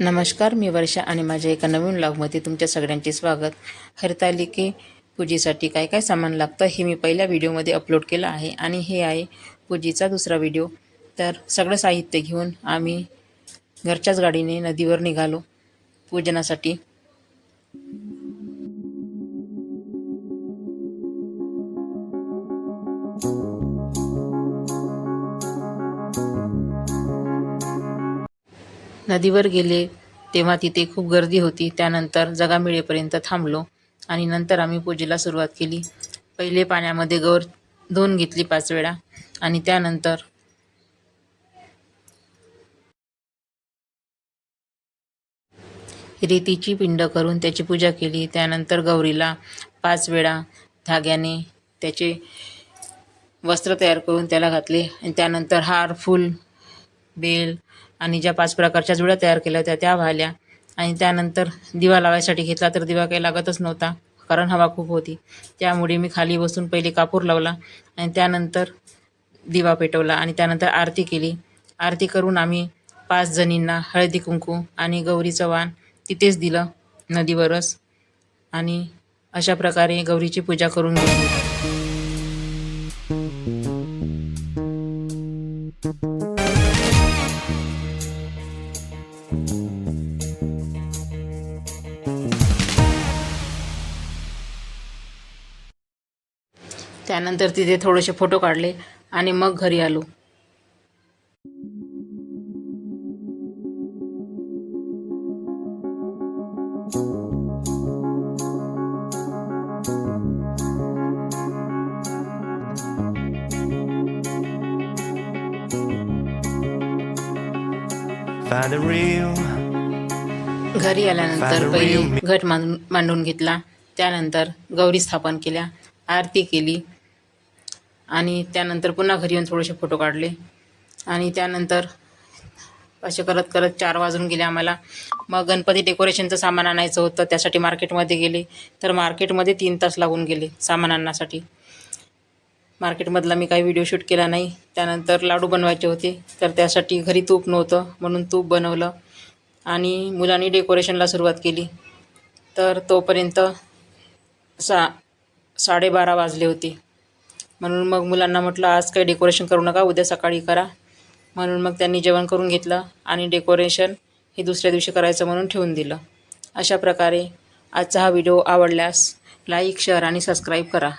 नमस्कार मी वर्षा आणि माझ्या एका नवीन ब्लॉगमध्ये तुमच्या सगळ्यांचे स्वागत. हरतालिके पूजेसाठी काय काय सामान लागतं हे मी पहिल्या व्हिडिओमध्ये अपलोड केलं आहे आणि हे आहे पूजेचा दुसरा व्हिडिओ तर सगळं साहित्य घेऊन आम्ही घरच्याच गाडीने नदीवर निघालो पूजनासाठी. नदीवर गेले तेव्हा तिथे खूप गर्दी होती. त्यानंतर जगा मिळेपर्यंत थांबलो आणि नंतर आम्ही पूजेला सुरुवात केली. पहिले पाण्यामध्ये गौर धुवून घेतली पाच वेळा आणि त्यानंतर रेतीची पिंड करून त्याची पूजा केली. त्यानंतर गौरीला पाच वेळा धाग्याने त्याचे वस्त्र तयार करून त्याला घातले आणि त्यानंतर हार फूल बेल आणि ज्या पाच प्रकारच्या जुड्या तयार केल्या होत्या त्या वाहिल्या. आणि त्यानंतर दिवा लावायसाठी घेतला तर दिवा काही लागतच नव्हता कारण हवा खूप होती. त्यामुळे मी खाली बसून पहिले कापूर लावला आणि त्यानंतर दिवा पेटवला आणि त्यानंतर आरती केली. आरती करून आम्ही पाच जणींना हळदी कुंकू आणि गौरीचं वाण तिथेच दिलं नदीवरच. आणि अशा प्रकारे गौरीची पूजा करून घेतली त्यानंतर तिथे थोडेसे फोटो काढले आणि मग घरी आलो. घरी आल्यानंतर पहिले घट मांडून मांडून घेतला. त्यानंतर गौरी स्थापन केल्या आरती केली आणि त्यानंतर पुन्हा घरी येऊन थोडेसे फोटो काढले. आणि त्यानंतर असे करत करत चार वाजून गेले आम्हाला. मग गणपती डेकोरेशनचं सामान आणायचं होतं त्यासाठी मार्केटमध्ये गेले. तर मार्केटमध्ये तीन तास लागून गेले सामान आणण्यासाठी. मार्केटमधला मी काही व्हिडिओ शूट केला नाही. त्यानंतर लाडू बनवायचे होते. तर त्यासाठी घरी तूप नव्हतं म्हणून तूप बनवलं आणि मुलांनी डेकोरेशनला सुरुवात केली. तर तोपर्यंत सा साडेबारा वाजले होते. म्हणून मग मुलांना म्हटलं आज काही डेकोरेशन करू नका उद्या सकाळी करा. म्हणून मग त्यांनी जेवण करून घेतलं आणि डेकोरेशन हे दुसऱ्या दिवशी करायचं म्हणून ठेवून दिलं. अशा प्रकारे आजचा हा व्हिडिओ आवडल्यास लाईक शेअर आणि सबस्क्राईब करा.